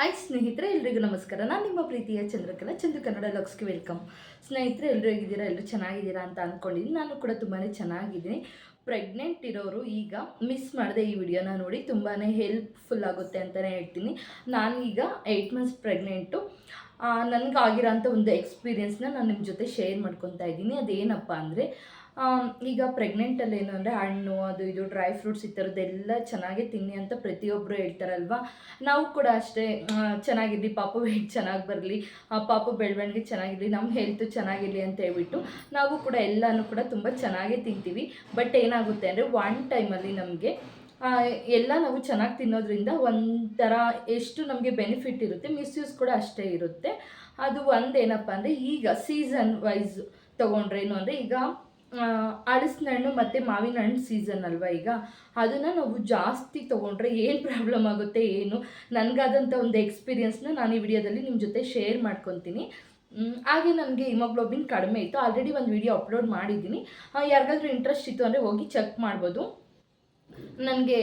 Hi ಸ್ನೇಹಿತರೆ, ಎಲ್ರಿಗೂ ನಮಸ್ಕಾರ. ನಾನು ನಿಮ್ಮ ಪ್ರೀತಿಯ ಚಂದ್ರಕಲಾ ಚಂದ್ರ ಕನ್ನಡ ಲಕ್ಸ್ಗೆ ವೆಲ್ಕಮ್. ಸ್ನೇಹಿತರೆ ಎಲ್ಲರೂ ಹೇಗಿದ್ದೀರಾ? ಎಲ್ಲರೂ ಚೆನ್ನಾಗಿದ್ದೀರಾ ಅಂತ ಅಂದ್ಕೊಂಡಿದ್ದೀನಿ ನಾನು ಕೂಡ ತುಂಬಾ ಚೆನ್ನಾಗಿದ್ದೀನಿ. ಪ್ರೆಗ್ನೆಂಟ್ ಇರೋರು ಈಗ ಮಿಸ್ ಮಾಡಿದೆ ಈ ವಿಡಿಯೋನ ನೋಡಿ ತುಂಬಾ ಹೆಲ್ಪ್ಫುಲ್ ಆಗುತ್ತೆ ಅಂತಲೇ ಹೇಳ್ತೀನಿ. ನಾನೀಗ ಏಯ್ಟ್ ಮಂತ್ಸ್ ಪ್ರೆಗ್ನೆಂಟು ನನಗಾಗಿರೋಂಥ ಒಂದು ಎಕ್ಸ್ಪೀರಿಯೆನ್ಸ್ನ ನಾನು ನಿಮ್ಮ ಜೊತೆ ಶೇರ್ ಮಾಡ್ಕೊತಾ ಇದ್ದೀನಿ. ಅದೇನಪ್ಪ ಅಂದರೆ ಈಗ ಪ್ರೆಗ್ನೆಂಟಲ್ಲಿ ಏನು ಅಂದರೆ ಹಣ್ಣು, ಅದು ಇದು ಡ್ರೈ ಫ್ರೂಟ್ಸ್ ಈ ಥರದ್ದೆಲ್ಲ ಚೆನ್ನಾಗಿ ತಿನ್ನಿ ಅಂತ ಪ್ರತಿಯೊಬ್ಬರು ಹೇಳ್ತಾರಲ್ವಾ? ನಾವು ಕೂಡ ಅಷ್ಟೇ ಚೆನ್ನಾಗಿರಲಿ, ಪಾಪ ವೆಯ್ಟ್ ಚೆನ್ನಾಗಿ ಬರಲಿ ಪಾಪ ಬೆಳವಣಿಗೆ ಚೆನ್ನಾಗಿರಲಿ ನಮ್ಮ ಹೆಲ್ತ್ ಚೆನ್ನಾಗಿರಲಿ ಅಂತ ಹೇಳ್ಬಿಟ್ಟು ನಾವು ಕೂಡ ಎಲ್ಲನೂ ಕೂಡ ತುಂಬ ಚೆನ್ನಾಗೇ ತಿಂತೀವಿ. ಬಟ್ ಏನಾಗುತ್ತೆ ಅಂದರೆ ಒನ್ ಟೈಮಲ್ಲಿ ನಮಗೆ ಎಲ್ಲ ನಾವು ಚೆನ್ನಾಗಿ ತಿನ್ನೋದ್ರಿಂದ ಒಂಥರ ಎಷ್ಟು ನಮಗೆ ಬೆನಿಫಿಟ್ ಇರುತ್ತೆ ಮಿಸ್ಯೂಸ್ ಕೂಡ ಅಷ್ಟೇ ಇರುತ್ತೆ. ಅದು ಒಂದೇನಪ್ಪ ಅಂದರೆ ಈಗ ಸೀಸನ್ ವೈಸ್ ತೊಗೊಂಡ್ರೇನು ಅಂದರೆ ಈಗ ಹಲಸಿನ ಹಣ್ಣು ಮತ್ತು ಮಾವಿನ ಹಣ್ಣು ಸೀಸನ್ ಅಲ್ವಾ ಈಗ? ಅದನ್ನು ನಾವು ಜಾಸ್ತಿ ತೊಗೊಂಡ್ರೆ ಏನು ಪ್ರಾಬ್ಲಮ್ ಆಗುತ್ತೆ ಏನು? ನನಗಾದಂಥ ಒಂದು ಎಕ್ಸ್ಪೀರಿಯನ್ಸ್ನ ನಾನು ಈ ವಿಡಿಯೋದಲ್ಲಿ ನಿಮ್ಮ ಜೊತೆ ಶೇರ್ ಮಾಡ್ಕೊತೀನಿ. ಹಾಗೆ ನನಗೆ ಹಿಮೋಗ್ಲೋಬಿನ್ ಕಡಿಮೆ ಇತ್ತು. ಆಲ್ರೆಡಿ ಒಂದು ವಿಡಿಯೋ ಅಪ್ಲೋಡ್ ಮಾಡಿದ್ದೀನಿ. ಯಾರಿಗಾದ್ರೂ ಇಂಟ್ರೆಸ್ಟ್ ಇತ್ತು ಅಂದರೆ ಹೋಗಿ ಚೆಕ್ ಮಾಡ್ಬೋದು. ನನಗೆ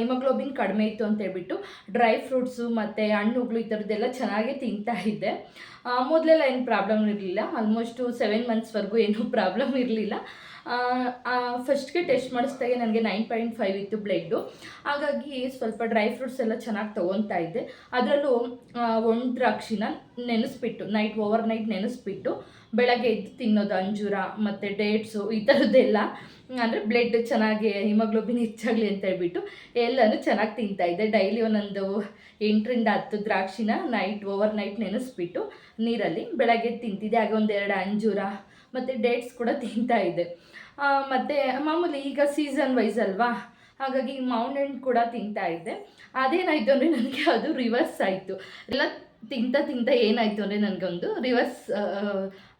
ಹಿಮೋಗ್ಲೋಬಿನ್ ಕಡಿಮೆ ಇತ್ತು ಅಂತ ಹೇಳ್ಬಿಟ್ಟು ಡ್ರೈ ಫ್ರೂಟ್ಸು ಮತ್ತು ಹಣ್ಣುಗಳು ಈ ಥರದ್ದೆಲ್ಲ ಚೆನ್ನಾಗೇ ತಿಂತಾ ಇದ್ದೆ. ಮೊದಲೆಲ್ಲ ಏನು ಪ್ರಾಬ್ಲಮ್ ಇರಲಿಲ್ಲ. ಆಲ್ಮೋಸ್ಟು ಸೆವೆನ್ ಮಂತ್ಸ್ವರೆಗೂ ಏನೂ ಪ್ರಾಬ್ಲಮ್ ಇರಲಿಲ್ಲ. ಫಸ್ಟ್ಗೆ ಟೆಸ್ಟ್ ಮಾಡಿಸ್ದಾಗ ನನಗೆ ನೈನ್ ಪಾಯಿಂಟ್ ಫೈವ್ ಇತ್ತು ಬ್ಲಡ್ಡು ಹಾಗಾಗಿ ಸ್ವಲ್ಪ ಡ್ರೈ ಫ್ರೂಟ್ಸ್ ಎಲ್ಲ ಚೆನ್ನಾಗಿ ತೊಗೊತಾ ಇದ್ದೆ. ಅದರಲ್ಲೂ ಒಣ ದ್ರಾಕ್ಷಿನ ನೆನೆಸ್ಬಿಟ್ಟು ನೈಟ್ ಓವರ್ ನೈಟ್ ನೆನೆಸ್ಬಿಟ್ಟು, ಬೆಳಗ್ಗೆ ಎದ್ದು ತಿನ್ನೋದು ಅಂಜೂರ, ಮತ್ತು ಡೇಟ್ಸು ಈ ಥರದ್ದೆಲ್ಲ ಅಂದರೆ ಬ್ಲಡ್ ಚೆನ್ನಾಗಿ ಹಿಮೋಗ್ಲೋಬಿನ್ ಹೆಚ್ಚಾಗಲಿ ಅಂತ ಹೇಳ್ಬಿಟ್ಟು ಎಲ್ಲನೂ ಚೆನ್ನಾಗಿ ತಿಂತಾಯಿದ್ದೆ ಡೈಲಿ ಒಂದೊಂದು ಎಂಟರಿಂದ ಹತ್ತು ದ್ರಾಕ್ಷಿನ ನೈಟ್ ಓವರ್ ನೈಟ್ ನೆನೆಸ್ಬಿಟ್ಟು ನೀರಲ್ಲಿ ಬೆಳಗ್ಗೆ ತಿಂತಿದ್ದೆ. ಹಾಗೆ ಒಂದೆರಡು ಅಂಜೂರ ಮತ್ತು ಡೇಟ್ಸ್ ಕೂಡ ತಿಂತಾ ಮತ್ತು ಮತ್ತೆ ಮಾಮೂಲಿ ಈಗ ಸೀಸನ್ ವೈಸ್ ಅಲ್ವಾ? ಹಾಗಾಗಿ ಮೌಂಟ್ ಹಣ್ಣು ಕೂಡ ತಿಂತಾ ಇದ್ದೆ. ಅದೇನಾಯಿತು ಅಂದರೆ ನನಗೆ ಅದು ರಿವರ್ಸ್ ಆಯಿತು. ಎಲ್ಲ ತಿಂತ ತಿಂತ ಏನಾಯಿತು ಅಂದರೆ ನನಗೊಂದು ರಿವರ್ಸ್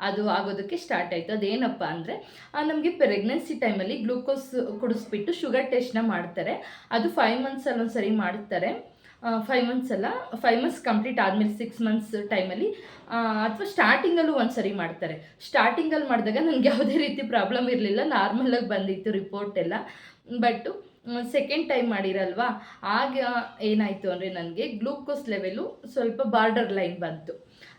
ಅದು ಆಗೋದಕ್ಕೆ ಸ್ಟಾರ್ಟ್ ಆಯಿತು. ಅದೇನಪ್ಪ ಅಂದರೆ ನಮಗೆ ಪ್ರೆಗ್ನೆನ್ಸಿ ಟೈಮಲ್ಲಿ ಗ್ಲೂಕೋಸ್ ಕುಡಿಸ್ಬಿಟ್ಟು ಶುಗರ್ ಟೆಸ್ಟ್ನ ಮಾಡ್ತಾರೆ. ಅದು ಫೈವ್ ಮಂತ್ಸಲ್ಲಿ ಒಂದು ಸರಿ ಮಾಡ್ತಾರೆ. ಫೈವ್ ಮಂತ್ಸ್ ಅಲ್ಲ ಫೈವ್ ಮಂತ್ಸ್ ಕಂಪ್ಲೀಟ್ ಆದಮೇಲೆ ಸಿಕ್ಸ್ ಮಂತ್ಸ್ ಟೈಮಲ್ಲಿ ಅಥವಾ ಸ್ಟಾರ್ಟಿಂಗಲ್ಲೂ ಒಂದು ಸರಿ ಮಾಡ್ತಾರೆ. ಸ್ಟಾರ್ಟಿಂಗಲ್ಲಿ ಮಾಡಿದಾಗ ನನಗೆ ಯಾವುದೇ ರೀತಿ ಪ್ರಾಬ್ಲಮ್ ಇರಲಿಲ್ಲ ನಾರ್ಮಲಾಗಿ ಬಂದಿತ್ತು ರಿಪೋರ್ಟ್ ಎಲ್ಲ. ಬಟ್ ಸೆಕೆಂಡ್ ಟೈಮ್ ಮಾಡಿರಲ್ವಾ? ಆಗ ಏನಾಯಿತು ಅಂದರೆ ನನಗೆ ಗ್ಲೂಕೋಸ್ ಲೆವೆಲು ಸ್ವಲ್ಪ ಬಾರ್ಡರ್ ಲೈನ್ ಬಂತು.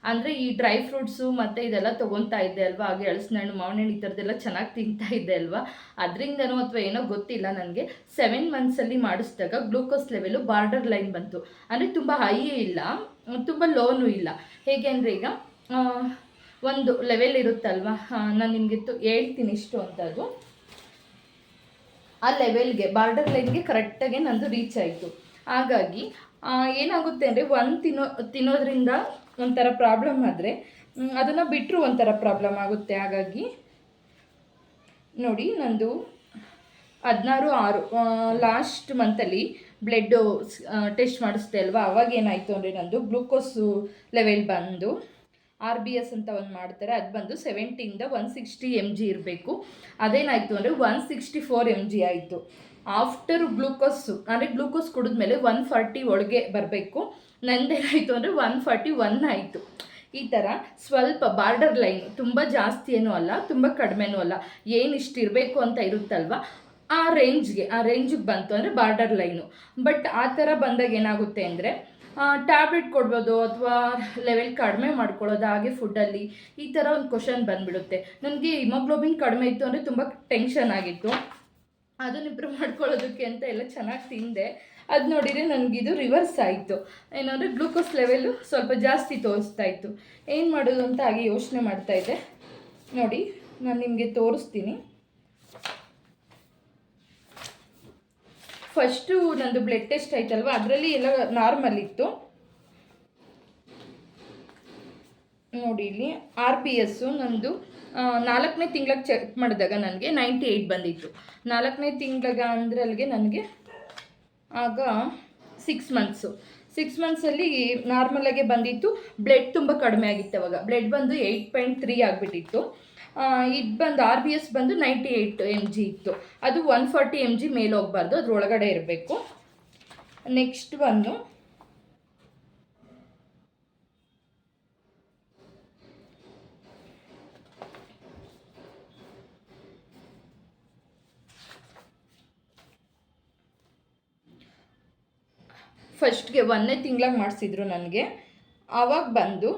ಅಂದರೆ ಈ ಡ್ರೈ ಫ್ರೂಟ್ಸು ಮತ್ತು ಇದೆಲ್ಲ ತೊಗೊತಾ ಇದ್ದೆ ಅಲ್ವಾ? ಹಾಗೆ ಹಣ್ಣು ಮಾವಿನ ಹಣ್ಣು ಈ ಥರದ್ದೆಲ್ಲ ಚೆನ್ನಾಗಿ ತಿಂತಾ ಇದ್ದೆ ಅಲ್ವಾ? ಅದರಿಂದನೋ ಅಥವಾ ಏನೋ ಗೊತ್ತಿಲ್ಲ ನನಗೆ. ಸೆವೆನ್ ಮಂತ್ಸಲ್ಲಿ ಮಾಡಿಸಿದಾಗ ಗ್ಲೂಕೋಸ್ ಲೆವೆಲು ಬಾರ್ಡರ್ ಲೈನ್ ಬಂತು. ಅಂದರೆ ತುಂಬ ಹೈ ಇಲ್ಲ. ತುಂಬ ಲೋನು ಇಲ್ಲ. ಹೇಗೆ ಅಂದರೆ ಈಗ ಒಂದು ಲೆವೆಲ್ ಇರುತ್ತಲ್ವಾ? ನಾನು ನಿಮಗೆ ಹೇಳ್ತೀನಿ ಇಷ್ಟು ಅಂತ ಅದು ಆ ಲೆವೆಲ್ಗೆ ಬಾರ್ಡರ್ ಲೈನ್ಗೆ ಕರೆಕ್ಟಾಗಿ ನಂದು ರೀಚ್ ಆಯಿತು. ಹಾಗಾಗಿ ಏನಾಗುತ್ತೆ ಅಂದರೆ ಒಂದು ತಿನ್ನೋ, ತಿನ್ನೋದ್ರಿಂದ ಒಂಥರ ಪ್ರಾಬ್ಲಮ್ ಆದರೆ ಅದನ್ನು ಬಿಟ್ಟರು ಒಂಥರ ಪ್ರಾಬ್ಲಮ್ ಆಗುತ್ತೆ. ಹಾಗಾಗಿ ನೋಡಿ ನಂದು ಹದಿನಾರು, ಆರು ಲಾಸ್ಟ್ ಮಂತಲ್ಲಿ ಬ್ಲಡ್ಡು ಟೆಸ್ಟ್ ಮಾಡಿಸ್ದೆ ಅಲ್ವಾ? ಅವಾಗ ಏನಾಯಿತು ಅಂದರೆ ನಂದು ಗ್ಲೂಕೋಸು ಲೆವೆಲ್ ಬಂದು ಆರ್ ಬಿ ಎಸ್ ಅಂತ ಒಂದು ಮಾಡ್ತಾರೆ. ಅದು ಬಂದು ಸೆವೆಂಟಿಯಿಂದ ಒನ್ ಸಿಕ್ಸ್ಟಿ ಎಂ ಜಿ ಇರಬೇಕು. ಅದೇನಾಯಿತು ಅಂದರೆ one sixty four M G ಆಯಿತು. ಆಫ್ಟರ್ ಗ್ಲೂಕೋಸು ಅಂದರೆ ಗ್ಲೂಕೋಸ್ ಕುಡಿದ್ಮೇಲೆ ಒನ್ ಫಾರ್ಟಿ ಒಳಗೆ ಬರಬೇಕು. ನಂದೇನಾಯಿತು ಅಂದರೆ ಒನ್ ಫಾರ್ಟಿ ಒನ್ ಆಯಿತು. ಈ ಥರ ಸ್ವಲ್ಪ ಬಾರ್ಡರ್ ಲೈನ್ ತುಂಬ ಜಾಸ್ತಿ ಏನೂ ಅಲ್ಲ, ತುಂಬ ಕಡಿಮೆನೂ ಅಲ್ಲ. ಏನು ಇಷ್ಟು ಇರಬೇಕು ಅಂತ ಇರುತ್ತಲ್ವ? ಆ ರೇಂಜ್ಗೆ ಆ ರೇಂಜಿಗೆ ಬಂತು ಅಂದರೆ ಬಾರ್ಡರ್ ಲೈನು ಬಟ್ ಆ ಥರ ಬಂದಾಗ ಏನಾಗುತ್ತೆ ಅಂದರೆ ಟ್ಯಾಬ್ಲೆಟ್ ಕೊಡ್ಬೋದು ಅಥವಾ ಲೆವೆಲ್ ಕಡಿಮೆ ಮಾಡ್ಕೊಳ್ಳೋದು ಹಾಗೆ ಫುಡ್ಡಲ್ಲಿ ಈ ಥರ ಒಂದು ಕ್ವಶನ್ ಬಂದುಬಿಡುತ್ತೆ. ನನಗೆ ಹಿಮೋಗ್ಲೋಬಿನ್ ಕಡಿಮೆ ಇತ್ತು ಅಂದರೆ ತುಂಬ ಟೆನ್ಷನ್ ಆಗಿತ್ತು. ಅದನ್ನು ಇಂಪ್ರೂವ್ ಮಾಡ್ಕೊಳ್ಳೋದಕ್ಕೆ ಅಂತ ಎಲ್ಲ ಚೆನ್ನಾಗಿ ತಿಂದೆ. ಅದು ನೋಡಿದರೆ ನನಗಿದು ರಿವರ್ಸ್ ಆಯಿತು. ಏನಂದರೆ ಗ್ಲೂಕೋಸ್ ಲೆವೆಲ್ಲು ಸ್ವಲ್ಪ ಜಾಸ್ತಿ ತೋರಿಸ್ತಾ ಇತ್ತು. ಏನು ಮಾಡೋದು ಅಂತ ಹಾಗೆ ಯೋಚನೆ ಮಾಡ್ತಾಯಿದ್ದೆ ನೋಡಿ, ನಾನು ನಿಮಗೆ ತೋರಿಸ್ತೀನಿ. ಫಸ್ಟು ನಂದು ಬ್ಲಡ್ ಟೆಸ್ಟ್ ಆಯ್ತಲ್ವ? ಅದರಲ್ಲಿ ಎಲ್ಲ ನಾರ್ಮಲ್ ಇತ್ತು. ನೋಡಿ ಇಲ್ಲಿ ಆರ್ ಬಿ ಎಸ್ಸು ನಂದು ನಾಲ್ಕನೇ ತಿಂಗ್ಳಿಗೆ ಚೆಕ್ ಮಾಡಿದಾಗ ನನಗೆ ನೈಂಟಿ ಏಯ್ಟ್ ಬಂದಿತ್ತು. ನಾಲ್ಕನೇ ತಿಂಗಳಿಗೆ ಅಂದರೆ ಅಲ್ಲಿಗೆ ನನಗೆ ಆಗ ಸಿಕ್ಸ್ ಮಂತ್ಸು ಸಿಕ್ಸ್ ಮಂತ್ಸಲ್ಲಿ ನಾರ್ಮಲಾಗೆ ಬಂದಿತ್ತು. ಬ್ಲಡ್ ತುಂಬ ಕಡಿಮೆ ಆಗಿತ್ತು ಅವಾಗ. ಬ್ಲಡ್ ಬಂದು ಏಯ್ಟ್ ಪಾಯಿಂಟ್ ತ್ರೀ ಆಗಿಬಿಟ್ಟಿತ್ತು. ಇದು ಬಂದು ಆರ್ ಬಿ ಎಸ್ ಬಂದು ನೈಂಟಿ ಏಯ್ಟ್ ಎಂ ಜಿ ಇತ್ತು. ಅದು ಒನ್ ಫಾರ್ಟಿ ಎಂ ಜಿ ಮೇಲೆ ಹೋಗಬಾರ್ದು. ಅದ್ರೊಳಗಡೆ ಇರಬೇಕು. ನೆಕ್ಸ್ಟ್ ಒಂದು ಫಸ್ಟ್ಗೆ ಒಂದನೇ ತಿಂಗ್ಳಾಗ ಮಾಡಿಸಿದ್ರು ನನಗೆ. ಆವಾಗ ಬಂದು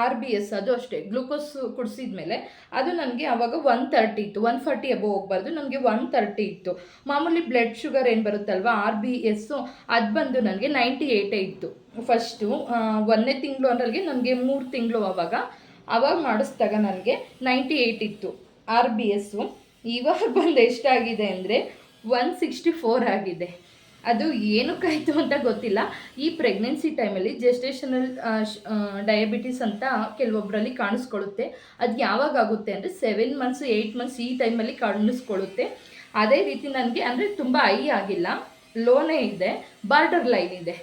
ಆರ್ ಬಿ ಎಸ್ ಅದು ಅಷ್ಟೇ, ಗ್ಲೂಕೋಸ್ ಕುಡಿಸಿದ್ಮೇಲೆ ಅದು ನನಗೆ ಆವಾಗ ಒನ್ ತರ್ಟಿ ಇತ್ತು, ಒನ್ ಫಾರ್ಟಿ ಅಬೋ ಹೋಗ್ಬಾರ್ದು, ನನಗೆ ಒನ್ ತರ್ಟಿ ಇತ್ತು. ಮಾಮೂಲಿ ಬ್ಲಡ್ ಶುಗರ್ ಏನು ಬರುತ್ತಲ್ವ, ಆರ್ ಬಿ ಎಸ್ಸು ಅದು ಬಂದು ನನಗೆ ನೈಂಟಿ ಏಯ್ಟೇ ಇತ್ತು. ಫಸ್ಟು ಒಂದನೇ ತಿಂಗಳು ಅನ್ನೋರಿಗೆ ನನಗೆ ಮೂರು ತಿಂಗಳು ಆವಾಗ ಆವಾಗ ಮಾಡಿಸ್ದಾಗ ನನಗೆ ನೈಂಟಿ ಏಯ್ಟ್ ಇತ್ತು ಆರ್ ಬಿ ಎಸ್ಸು. ಇವಾಗ ಬಂದು ಎಷ್ಟಾಗಿದೆ ಅಂದರೆ, ಒನ್ ಸಿಕ್ಸ್ಟಿ ಫೋರ್ ಆಗಿದೆ. ಅದು ಏನಕ್ಕಾಯಿತು ಅಂತ ಗೊತ್ತಿಲ್ಲ. ಈ ಪ್ರೆಗ್ನೆನ್ಸಿ ಟೈಮಲ್ಲಿ ಜೆಸ್ಟೇಷನಲ್ ಡಯಾಬಿಟಿಸ್ ಅಂತ ಕೆಲವೊಬ್ಬರಲ್ಲಿ ಕಾಣಿಸ್ಕೊಳ್ಳುತ್ತೆ. ಅದು ಯಾವಾಗ ಆಗುತ್ತೆ ಅಂದರೆ ಸೆವೆನ್ ಮಂತ್ಸ್ ಏಯ್ಟ್ ಮಂತ್ಸ್ ಈ ಟೈಮಲ್ಲಿ ಕಾಣಿಸ್ಕೊಳ್ಳುತ್ತೆ. ಅದೇ ರೀತಿ ನನಗೆ ಅಂದರೆ ತುಂಬ ಐ ಆಗಿಲ್ಲ. ಲೋನೇ ಇದೆ. ಬಾರ್ಡರ್ ಲೈನ್ ಇದೆ.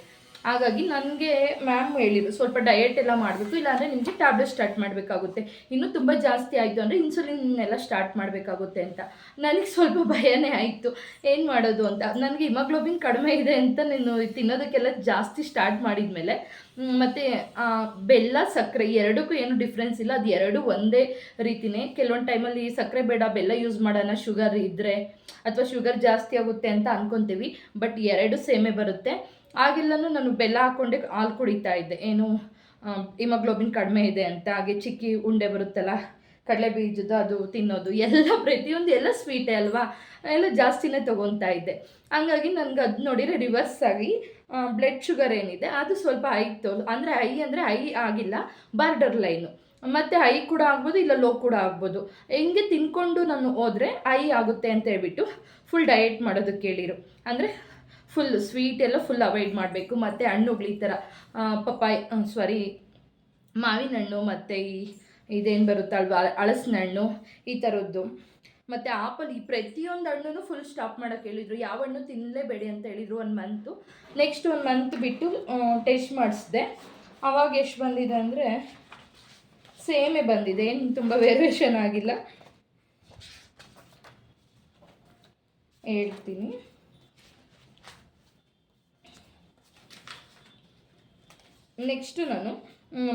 ಹಾಗಾಗಿ ನನಗೆ ಮ್ಯಾಮ್ ಹೇಳಿದ್ರು, ಸ್ವಲ್ಪ ಡಯಟ್ ಎಲ್ಲ ಮಾಡಬೇಕು, ಇಲ್ಲಾಂದರೆ ನಿಮಗೆ ಟ್ಯಾಬ್ಲೆಟ್ ಸ್ಟಾರ್ಟ್ ಮಾಡಬೇಕಾಗುತ್ತೆ. ಇನ್ನೂ ತುಂಬ ಜಾಸ್ತಿ ಆಯಿತು ಅಂದರೆ ಇನ್ಸುಲಿನ್ ಎಲ್ಲ ಸ್ಟಾರ್ಟ್ ಮಾಡಬೇಕಾಗುತ್ತೆ ಅಂತ. ನನಗೆ ಸ್ವಲ್ಪ ಭಯನೇ ಆಯಿತು. ಏನು ಮಾಡೋದು ಅಂತ. ನನಗೆ ಹಿಮೋಗ್ಲೋಬಿನ್ ಕಡಿಮೆ ಇದೆ ಅಂತ ನೀನು ತಿನ್ನೋದಕ್ಕೆಲ್ಲ ಜಾಸ್ತಿ ಸ್ಟಾರ್ಟ್ ಮಾಡಿದ್ಮೇಲೆ ಮತ್ತು ಬೆಲ್ಲ, ಸಕ್ಕರೆ ಎರಡಕ್ಕೂ ಏನು ಡಿಫ್ರೆನ್ಸ್ ಇಲ್ಲ. ಅದು ಎರಡು ಒಂದೇ ರೀತಿನೇ. ಕೆಲವೊಂದು ಟೈಮಲ್ಲಿ ಸಕ್ಕರೆ ಬೇಡ, ಬೆಲ್ಲ ಯೂಸ್ ಮಾಡೋಣ ಶುಗರ್ ಇದ್ದರೆ ಅಥವಾ ಶುಗರ್ ಜಾಸ್ತಿ ಆಗುತ್ತೆ ಅಂತ ಅನ್ಕೊತೀವಿ. ಬಟ್ ಎರಡು ಸೇಮೆ ಬರುತ್ತೆ. ಆಗೆಲ್ಲನೂ ನಾನು ಬೆಲ್ಲ ಹಾಕ್ಕೊಂಡೆ ಹಾಲು ಕುಡಿತಾ ಇದ್ದೆ. ಏನು ಹಿಮೋಗ್ಲೋಬಿನ್ ಕಡಿಮೆ ಇದೆ ಅಂತ. ಹಾಗೆ ಚಿಕ್ಕಿ ಉಂಡೆ ಬರುತ್ತಲ್ಲ, ಕಡಲೆ ಬೀಜದ ಅದು ತಿನ್ನೋದು, ಎಲ್ಲ ಪ್ರತಿಯೊಂದು ಎಲ್ಲ ಸ್ವೀಟೇ ಅಲ್ವಾ? ಎಲ್ಲ ಜಾಸ್ತಿನೇ ತೊಗೊತಾ ಇದ್ದೆ. ಹಂಗಾಗಿ ನನಗೆ ಅದು ನೋಡಿದರೆ ರಿವರ್ಸ್ ಆಗಿ ಬ್ಲಡ್ ಶುಗರ್ ಏನಿದೆ, ಅದು ಸ್ವಲ್ಪ ಆಯಿತು ಅಂದರೆ ಐ ಅಂದರೆ ಹೈ ಆಗಿಲ್ಲ ಬಾರ್ಡರ್ ಲೈನು ಮತ್ತು ಐ ಕೂಡ ಆಗ್ಬೋದು, ಇಲ್ಲ ಲೋ ಕೂಡ ಆಗ್ಬೋದು. ಹೆಂಗೆ ತಿನ್ಕೊಂಡು ನಾನು ಹೋದರೆ ಐ ಆಗುತ್ತೆ ಅಂತ ಹೇಳ್ಬಿಟ್ಟು ಫುಲ್ ಡಯೆಟ್ ಮಾಡೋದಕ್ಕೆ ಹೇಳಿರು ಅಂದರೆ ಫುಲ್ ಸ್ವೀಟ್ ಎಲ್ಲ ಫುಲ್ ಅವಾಯ್ಡ್ ಮಾಡಬೇಕು. ಮತ್ತು ಹಣ್ಣುಗಳು ಈ ಥರ ಪಪ್ಪಾಯಿ ಸಾರಿ ಮಾವಿನ ಹಣ್ಣು ಮತ್ತು ಈ ಇದೇನು ಬರುತ್ತಲ್ವ ಹಳಸಿನ ಹಣ್ಣು ಈ ಥರದ್ದು ಮತ್ತು ಆಪಲ್ ಈ ಪ್ರತಿಯೊಂದು ಹಣ್ಣು ಫುಲ್ ಸ್ಟಾಪ್ ಮಾಡೋಕ್ಕೆ ಹೇಳಿದರು. ಯಾವ ಹಣ್ಣು ತಿನ್ನಲೇಬೇಡಿ ಅಂತ ಹೇಳಿದರು ಒಂದು ಮಂತು ನೆಕ್ಸ್ಟ್ ಒಂದು ಮಂತ್ ಬಿಟ್ಟು ಟೆಸ್ಟ್ ಮಾಡಿಸಿದೆ. ಅವಾಗ ಎಷ್ಟು ಬಂದಿದೆ ಅಂದರೆ, ಸೇಮೇ ಬಂದಿದೆ. ಏನು ತುಂಬ ವೇರಿಯೇಷನ್ ಆಗಿಲ್ಲ. ಹೇಳ್ತೀನಿ. ನೆಕ್ಸ್ಟು ನಾನು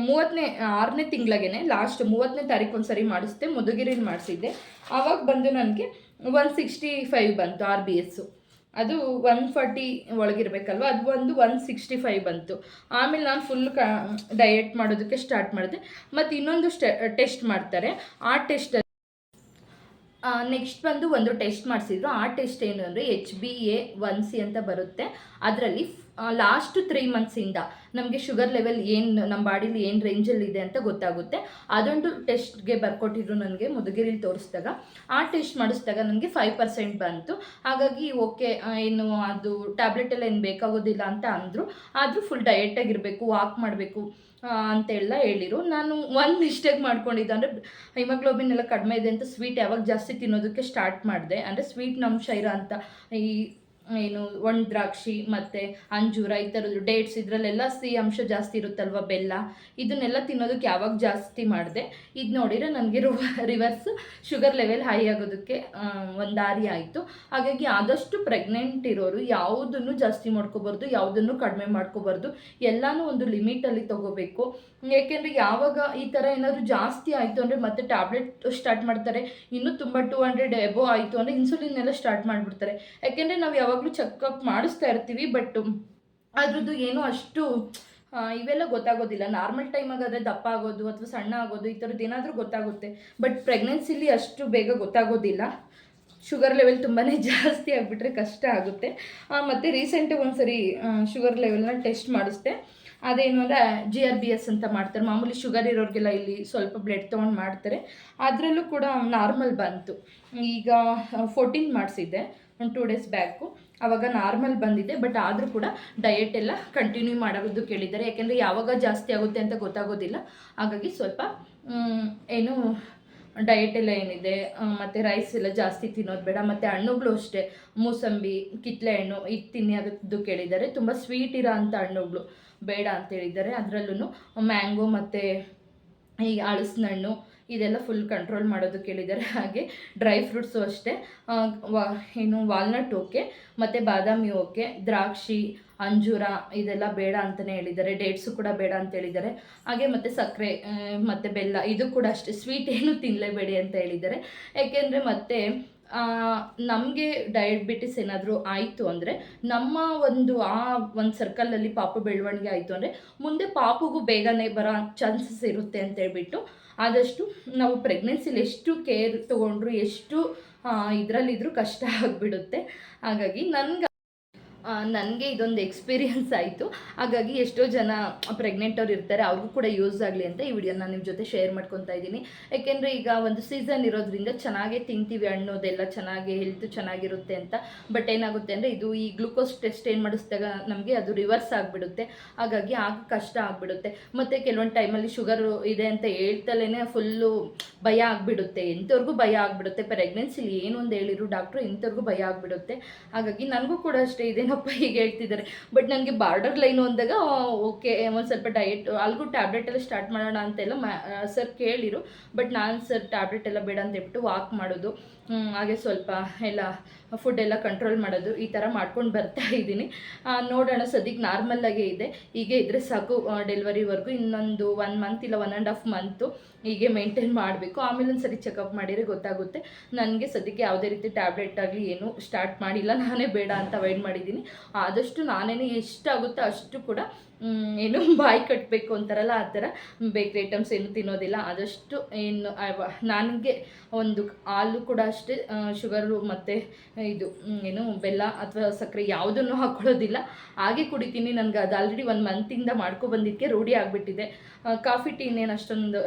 ಮೂವತ್ತನೇ ಆರನೇ ತಿಂಗಳಿಗೆ ಲಾಸ್ಟ್ ಮೂವತ್ತನೇ ತಾರೀಕು ಒಂದು ಸರಿ ಮಾಡಿಸಿದೆ ಮಧುಗಿರಿನ ಮಾಡಿಸಿದ್ದೆ. ಆವಾಗ ಬಂದು ನನಗೆ ಒನ್ ಸಿಕ್ಸ್ಟಿ ಫೈವ್ ಬಂತು ಆರ್ ಬಿ ಎಸ್ಸು ಅದು ಒನ್ ಫಾರ್ಟಿ ಒಳಗಿರಬೇಕಲ್ವ? ಅದು ಒಂದು ಒನ್ ಸಿಕ್ಸ್ಟಿ ಫೈವ್ ಬಂತು. ಆಮೇಲೆ ನಾನು ಫುಲ್ ಕ ಡಯೆಟ್ ಮಾಡೋದಕ್ಕೆ ಸ್ಟಾರ್ಟ್ ಮಾಡಿದೆ. ಮತ್ತು ಇನ್ನೊಂದು ಸ್ಟೆ ಟೆಸ್ಟ್ ಮಾಡ್ತಾರೆ. ಆ ಟೆಸ್ಟ್ ನೆಕ್ಸ್ಟ್ ಬಂದು ಒಂದು ಟೆಸ್ಟ್ ಮಾಡಿಸಿದ್ರು. ಆ ಟೆಸ್ಟ್ ಏನು ಅಂದರೆ H B A one C ಅಂತ ಬರುತ್ತೆ. ಅದರಲ್ಲಿ ಲಾಸ್ಟ್ ತ್ರೀ ಮಂತ್ಸಿಂದ ನಮಗೆ ಶುಗರ್ ಲೆವೆಲ್ ಏನು ನಮ್ಮ ಬಾಡಿಲಿ ಏನು ರೇಂಜಲ್ಲಿ ಇದೆ ಅಂತ ಗೊತ್ತಾಗುತ್ತೆ. ಅದೊಂದು ಟೆಸ್ಟ್ಗೆ ಬರ್ಕೊಟ್ಟಿದ್ರು ನನಗೆ ಮುದುಗಿರಿಲಿ ತೋರಿಸಿದಾಗ. ಆ ಟೆಸ್ಟ್ ಮಾಡಿಸಿದಾಗ ನನಗೆ ಫೈವ್ ಪರ್ಸೆಂಟ್ ಬಂತು. ಹಾಗಾಗಿ ಓಕೆ ಏನು ಅದು ಟ್ಯಾಬ್ಲೆಟ್ ಎಲ್ಲ ಏನು ಬೇಕಾಗೋದಿಲ್ಲ ಅಂತ ಅಂದರು. ಆದರೂ ಫುಲ್ ಡಯೆಟಾಗಿರಬೇಕು ವಾಕ್ ಮಾಡಬೇಕು. ಅಂತೆಲ್ಲ ಹೇಳಿರು. ನಾನು ಒಂದು ಮಿಸ್ಟೇಕ್ ಮಾಡ್ಕೊಂಡಿದ್ದೆ. ಅಂದರೆ ಹಿಮೋಗ್ಲೋಬಿನ್ ಎಲ್ಲ ಕಡಿಮೆ ಇದೆ ಅಂತ ಸ್ವೀಟ್ ಯಾವಾಗ ಜಾಸ್ತಿ ತಿನ್ನೋದಕ್ಕೆ ಸ್ಟಾರ್ಟ್ ಮಾಡಿದೆ. ಅಂದರೆ ಸ್ವೀಟ್ ನಮ್ಮ ಶೈರ ಅಂತ ಈ ಏನು ಒಣ ದ್ರಾಕ್ಷಿ ಮತ್ತು ಅಂಜೂರ, ಈ ಥರದ್ದು ಡೇಟ್ಸ್ ಇದರಲ್ಲೆಲ್ಲ ಸಿಹಿ ಅಂಶ ಜಾಸ್ತಿ ಇರುತ್ತಲ್ವ ಬೆಲ್ಲ? ಇದನ್ನೆಲ್ಲ ತಿನ್ನೋದಕ್ಕೆ ಯಾವಾಗ ಜಾಸ್ತಿ ಮಾಡಿದೆ? ಇದು ನೋಡಿದರೆ ನನಗೆ ರಿವರ್ಸ್ ಶುಗರ್ ಲೆವೆಲ್ ಹೈ ಆಗೋದಕ್ಕೆ ಒಂದು ದಾರಿ ಆಯಿತು. ಹಾಗಾಗಿ ಆದಷ್ಟು ಪ್ರೆಗ್ನೆಂಟ್ ಇರೋರು ಯಾವುದನ್ನು ಜಾಸ್ತಿ ಮಾಡ್ಕೋಬಾರ್ದು, ಯಾವುದನ್ನು ಕಡಿಮೆ ಮಾಡ್ಕೋಬಾರ್ದು, ಎಲ್ಲನೂ ಒಂದು ಲಿಮಿಟಲ್ಲಿ ತೊಗೋಬೇಕು. ಏಕೆಂದರೆ ಯಾವಾಗ ಈ ಥರ ಏನಾದರೂ ಜಾಸ್ತಿ ಆಯಿತು ಅಂದರೆ ಮತ್ತೆ ಟ್ಯಾಬ್ಲೆಟ್ ಸ್ಟಾರ್ಟ್ ಮಾಡ್ತಾರೆ. ಇನ್ನೂ ತುಂಬ ಟೂ ಹಂಡ್ರೆಡ್ ಎಬೋ ಆಯಿತು ಅಂದರೆ ಇನ್ಸುಲಿನ್ ಎಲ್ಲ ಸ್ಟಾರ್ಟ್ ಮಾಡಿಬಿಡ್ತಾರೆ. ಯಾಕೆಂದರೆ ನಾವು ಯಾವಾಗಲೂ ಚೆಕಪ್ ಮಾಡಿಸ್ತಾ ಇರ್ತೀವಿ ಬಟ್ ಅದ್ರದ್ದು ಏನೂ ಅಷ್ಟು ಇವೆಲ್ಲ ಗೊತ್ತಾಗೋದಿಲ್ಲ. ನಾರ್ಮಲ್ ಟೈಮಾಗಾದರೆ ದಪ್ಪ ಆಗೋದು ಅಥವಾ ಸಣ್ಣ ಆಗೋದು, ಈ ಥರದ್ದು ಏನಾದರೂ ಗೊತ್ತಾಗುತ್ತೆ. ಬಟ್ ಪ್ರೆಗ್ನೆನ್ಸಿಲಿ ಅಷ್ಟು ಬೇಗ ಗೊತ್ತಾಗೋದಿಲ್ಲ. ಶುಗರ್ ಲೆವೆಲ್ ತುಂಬಾ ಜಾಸ್ತಿ ಆಗಿಬಿಟ್ರೆ ಕಷ್ಟ ಆಗುತ್ತೆ. ಮತ್ತು ರೀಸೆಂಟಾಗಿ ಒಂದು ಸರಿ ಶುಗರ್ ಲೆವೆಲ್ನ ಟೆಸ್ಟ್ ಮಾಡಿಸ್ದೆ. ಅದೇನು ಅಂದರೆ ಜಿ ಆರ್ ಬಿ ಎಸ್ ಅಂತ ಮಾಡ್ತಾರೆ. ಮಾಮೂಲಿ ಶುಗರ್ ಇರೋರಿಗೆಲ್ಲ ಇಲ್ಲಿ ಸ್ವಲ್ಪ ಬ್ಲಡ್ ತೊಗೊಂಡು ಮಾಡ್ತಾರೆ. ಅದರಲ್ಲೂ ಕೂಡ ನಾರ್ಮಲ್ ಬಂತು. ಈಗ ಫೋರ್ಟೀನ್ ಮಾಡಿಸಿದ್ದೆ, ಒಂದು ಟೂ ಡೇಸ್ ಬ್ಯಾಕು ಆವಾಗ ನಾರ್ಮಲ್ ಬಂದಿದೆ ಬಟ್ ಆದರೂ ಕೂಡ ಡಯೆಟ್ ಎಲ್ಲ ಕಂಟಿನ್ಯೂ ಮಾಡೋದು ಕೇಳಿದ್ದಾರೆ. ಯಾಕೆಂದರೆ ಯಾವಾಗ ಜಾಸ್ತಿ ಆಗುತ್ತೆ ಅಂತ ಗೊತ್ತಾಗೋದಿಲ್ಲ. ಹಾಗಾಗಿ ಸ್ವಲ್ಪ ಏನು ಡಯೆಟ್ ಎಲ್ಲ ಏನಿದೆ ಮತ್ತು ರೈಸ್ ಎಲ್ಲ ಜಾಸ್ತಿ ತಿನ್ನೋದು ಬೇಡ, ಮತ್ತು ಹಣ್ಣುಗಳು ಅಷ್ಟೇ. ಮೂಸಂಬಿ ಕಿತ್ಲೆ ಹಣ್ಣು ಇದು ತಿನ್ನೋದು ಕೇಳಿದ್ದಾರೆ. ತುಂಬ ಸ್ವೀಟ್ ಇರೋ ಅಂಥ ಹಣ್ಣುಗಳು ಬೇಡ ಅಂತ ಹೇಳಿದ್ದಾರೆ. ಅದರಲ್ಲೂ ಮ್ಯಾಂಗೋ ಮತ್ತು ಈ ಹಣ್ಣು ಇದೆಲ್ಲ ಫುಲ್ ಕಂಟ್ರೋಲ್ ಮಾಡೋದು ಕೇಳಿದ್ದಾರೆ. ಹಾಗೆ ಡ್ರೈ ಫ್ರೂಟ್ಸು ಅಷ್ಟೇ. ವಾ ಏನು ವಾಲ್ನಟ್ ಓಕೆ ಮತ್ತು ಬಾದಾಮಿ ಓಕೆ ದ್ರಾಕ್ಷಿ, ಅಂಜೂರ ಇದೆಲ್ಲ ಬೇಡ ಅಂತಲೇ ಹೇಳಿದ್ದಾರೆ. ಡೇಟ್ಸು ಕೂಡ ಬೇಡ ಅಂತ ಹೇಳಿದ್ದಾರೆ. ಹಾಗೆ ಮತ್ತು ಸಕ್ಕರೆ ಮತ್ತು ಬೆಲ್ಲ, ಇದು ಕೂಡ ಅಷ್ಟೇ. ಸ್ವೀಟ್ ಏನು ತಿನ್ನಲೇಬೇಡಿ ಅಂತ ಹೇಳಿದ್ದಾರೆ. ಯಾಕೆಂದರೆ ಮತ್ತೆ ನಮಗೆ ಡಯಾಬಿಟಿಸ್ ಏನಾದರೂ ಆಯಿತು ಅಂದರೆ ನಮ್ಮ ಒಂದು ಆ ಒಂದು ಸರ್ಕಲಲ್ಲಿ ಪಾಪು ಬೆಳವಣಿಗೆ ಆಯಿತು ಅಂದರೆ ಮುಂದೆ ಪಾಪುಗೂ ಬೇಗನೆ ಬರೋ ಚಾನ್ಸಸ್ ಇರುತ್ತೆ ಅಂತ ಹೇಳ್ಬಿಟ್ಟು ಆದಷ್ಟು ನಾವು ಪ್ರೆಗ್ನೆನ್ಸಿಲಿ ಎಷ್ಟು ಕೇರ್ ತೊಗೊಂಡ್ರು ಎಷ್ಟು ಇದರಲ್ಲಿದ್ರೂ ಕಷ್ಟ ಆಗಿಬಿಡುತ್ತೆ. ಹಾಗಾಗಿ ನನಗೆ ನನಗೆ ಇದೊಂದು ಎಕ್ಸ್ಪೀರಿಯನ್ಸ್ ಆಯಿತು. ಹಾಗಾಗಿ ಎಷ್ಟೋ ಜನ ಪ್ರೆಗ್ನೆಂಟ್ ಅವ್ರು ಇರ್ತಾರೆ, ಅವ್ರಿಗೂ ಕೂಡ ಯೂಸ್ ಆಗಲಿ ಅಂತ ಈ ವಿಡಿಯೋನ ನಿಮ್ಮ ಜೊತೆ ಶೇರ್ ಮಾಡ್ಕೊತಾ ಇದ್ದೀನಿ. ಯಾಕೆಂದರೆ ಈಗ ಒಂದು ಸೀಸನ್ ಇರೋದ್ರಿಂದ ಚೆನ್ನಾಗೇ ತಿಂತೀವಿ ಅನ್ನೋದೆಲ್ಲ ಚೆನ್ನಾಗಿ ಹೆಲ್ತ್ ಚೆನ್ನಾಗಿರುತ್ತೆ ಅಂತ. ಬಟ್ ಏನಾಗುತ್ತೆ ಅಂದರೆ ಇದು ಈ ಗ್ಲೂಕೋಸ್ ಟೆಸ್ಟ್ ಏನು ಮಾಡಿಸಿದಾಗ ನಮಗೆ ಅದು ರಿವರ್ಸ್ ಆಗಿಬಿಡುತ್ತೆ. ಹಾಗಾಗಿ ಆಗ ಕಷ್ಟ ಆಗಿಬಿಡುತ್ತೆ. ಮತ್ತು ಕೆಲವೊಂದು ಟೈಮಲ್ಲಿ ಶುಗರು ಇದೆ ಅಂತ ಹೇಳ್ತಲೇ ಫುಲ್ಲು ಭಯ ಆಗಿಬಿಡುತ್ತೆ. ಎಂಥವ್ರಿಗೂ ಭಯ ಆಗಿಬಿಡುತ್ತೆ. ಪ್ರೆಗ್ನೆನ್ಸಿಲಿ ಏನು ಒಂದು ಹೇಳಿರು ಡಾಕ್ಟ್ರು ಇಂಥವ್ರಿಗೂ ಭಯ ಆಗಿಬಿಡುತ್ತೆ. ಹಾಗಾಗಿ ನನಗೂ ಕೂಡ ಅಷ್ಟೇ ಇದೇನಪ್ಪ ಹೀಗೆ ಹೇಳ್ತಿದ್ದಾರೆ. ಬಟ್ ನನಗೆ ಬಾರ್ಡರ್ ಲೈನು ಅಂದಾಗ ಓಕೆ ಒಂದು ಸ್ವಲ್ಪ ಡಯಟ್ ಅಲ್ಗೂ ಟ್ಯಾಬ್ಲೆಟ್ ಎಲ್ಲ ಸ್ಟಾರ್ಟ್ ಮಾಡೋಣ ಅಂತೆಲ್ಲ ಮ್ಯಾ ಸರ್ ಕೇಳಿರು. ಬಟ್ ನಾನು ಸರ್ ಟ್ಯಾಬ್ಲೆಟ್ ಎಲ್ಲ ಬೇಡ ಅಂತ ಹೇಳ್ಬಿಟ್ಟು ವಾಕ್ ಮಾಡೋದು ಹಾಗೆ ಸ್ವಲ್ಪ ಎಲ್ಲ ಫುಡ್ ಎಲ್ಲ ಕಂಟ್ರೋಲ್ ಮಾಡೋದು, ಈ ಥರ ಮಾಡ್ಕೊಂಡು ಬರ್ತಾ ಇದ್ದೀನಿ. ನೋಡೋಣ ಸದ್ಯಕ್ಕೆ ನಾರ್ಮಲ್ಲಾಗೇ ಇದೆ. ಹೀಗೆ ಇದ್ದರೆ ಸಾಕು ಡೆಲಿವರಿವರೆಗೂ ಇನ್ನೊಂದು ಒನ್ ಮಂತ್ ಇಲ್ಲ ಒನ್ ಆ್ಯಂಡ್ ಹಾಫ್ ಮಂತು ಹೀಗೆ ಮೇಂಟೈನ್ ಮಾಡಬೇಕು. ಆಮೇಲೆ ಒಂದು ಸರಿ ಚೆಕಪ್ ಮಾಡಿದರೆ ಗೊತ್ತಾಗುತ್ತೆ. ನನಗೆ ಸದ್ಯಕ್ಕೆ ಯಾವುದೇ ರೀತಿ ಟ್ಯಾಬ್ಲೆಟ್ ಆಗಲಿ ಏನು ಸ್ಟಾರ್ಟ್ ಮಾಡಿಲ್ಲ. ನಾನೇ ಬೇಡ ಅಂತ ಅವಾಯ್ಡ್ ಮಾಡಿದ್ದೀನಿ. ಆದಷ್ಟು ನಾನೇ ಎಷ್ಟಾಗುತ್ತೋ ಅಷ್ಟು ಕೂಡ ಏನು ಬಾಯಿ ಕಟ್ಟಬೇಕು ಅಂತಾರಲ್ಲ, ಆ ಥರ ಬೇಕ್ರಿ ಐಟಮ್ಸ್ ಏನು ತಿನ್ನೋದಿಲ್ಲ. ಆದಷ್ಟು ಏನು ನನಗೆ ಒಂದು ಹಾಲು ಕೂಡ ಅಷ್ಟೇ ಶುಗರು ಮತ್ತು ಇದು ಏನು ಬೆಲ್ಲ ಅಥವಾ ಸಕ್ಕರೆ ಯಾವುದನ್ನು ಹಾಕ್ಕೊಳ್ಳೋದಿಲ್ಲ ಹಾಗೆ ಕುಡಿತೀನಿ. ನನಗೆ ಅದು ಆಲ್ರೆಡಿ ಒಂದು ಮಂತಿಂದ ಮಾಡ್ಕೊಬಂದಿದ್ದಕ್ಕೆ ರೂಢಿ ಆಗಿಬಿಟ್ಟಿದೆ. ಕಾಫಿ ಟೀ ಇನ್ನೇನು ಅಷ್ಟೊಂದು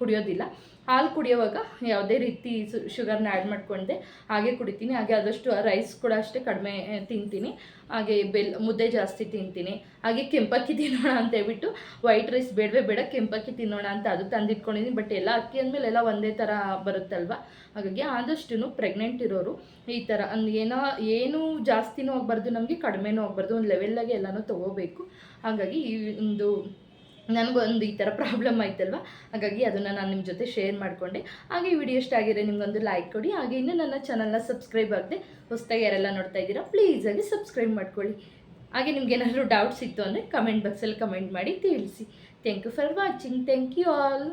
ಕುಡಿಯೋದಿಲ್ಲ. ಹಾಲು ಕುಡಿಯೋವಾಗ ಯಾವುದೇ ರೀತಿ ಶುಗರ್ನ ಆ್ಯಡ್ ಮಾಡ್ಕೊಂಡೆ, ಹಾಗೆ ಕುಡಿತೀನಿ. ಹಾಗೆ ಆದಷ್ಟು ರೈಸ್ ಕೂಡ ಅಷ್ಟೇ ಕಡಿಮೆ ತಿಂತೀನಿ. ಹಾಗೆ ಬೆಲ್, ಮುದ್ದೆ ಜಾಸ್ತಿ ತಿಂತೀನಿ. ಹಾಗೆ ಕೆಂಪಕ್ಕಿ ತಿನ್ನೋಣ ಅಂತ ಹೇಳ್ಬಿಟ್ಟು ವೈಟ್ ರೈಸ್ ಬೇಡವೇ ಬೇಡ, ಕೆಂಪಕ್ಕಿ ತಿನ್ನೋಣ ಅಂತ ಅದು ತಂದಿಟ್ಕೊಂಡಿದ್ದೀನಿ ಬಟ್ ಎಲ್ಲ ಅಕ್ಕಿ ಅಂದಮೇಲೆ ಎಲ್ಲ ಒಂದೇ ಥರ ಬರುತ್ತಲ್ವ? ಹಾಗಾಗಿ ಆದಷ್ಟು ಪ್ರೆಗ್ನೆಂಟ್ ಇರೋರು ಈ ಥರ ಏನೋ, ಏನೂ ಜಾಸ್ತಿನೂ ಆಗಬಾರ್ದು, ನಮಗೆ ಕಡಿಮೆನೂ ಆಗಬಾರ್ದು, ಒಂದು ಲೆವೆಲ್ಲಾಗೆ ಎಲ್ಲನೂ ತೊಗೋಬೇಕು. ಹಾಗಾಗಿ ಈ ಒಂದು ನನಗೊಂದು ಈ ಥರ ಪ್ರಾಬ್ಲಮ್ ಆಯ್ತಲ್ವ? ಹಾಗಾಗಿ ಅದನ್ನು ನಾನು ನಿಮ್ಮ ಜೊತೆ ಶೇರ್ ಮಾಡಿಕೊಂಡೆ. ಹಾಗೆ ಈ ವಿಡಿಯೋ ಇಷ್ಟ ಆಗಿದ್ರೆ ನಿಮಗೊಂದು ಲೈಕ್ ಕೊಡಿ. ಹಾಗೆ ಇನ್ನೂ ನನ್ನ ಚಾನಲ್ನ ಸಬ್ಸ್ಕ್ರೈಬ್ ಆಗದೆ ಹೊಸ್ದಾಗಿ ಯಾರೆಲ್ಲ ನೋಡ್ತಾ ಇದ್ದೀರಾ ಪ್ಲೀಸಾಗಿ ಸಬ್ಸ್ಕ್ರೈಬ್ ಮಾಡ್ಕೊಳ್ಳಿ. ಹಾಗೆ ನಿಮ್ಗೆ ಏನಾದರೂ ಡೌಟ್ಸ್ ಇತ್ತು ಅಂದರೆ ಕಮೆಂಟ್ ಬಾಕ್ಸಲ್ಲಿ ಕಮೆಂಟ್ ಮಾಡಿ ತಿಳಿಸಿ. Thank you for watching thank you all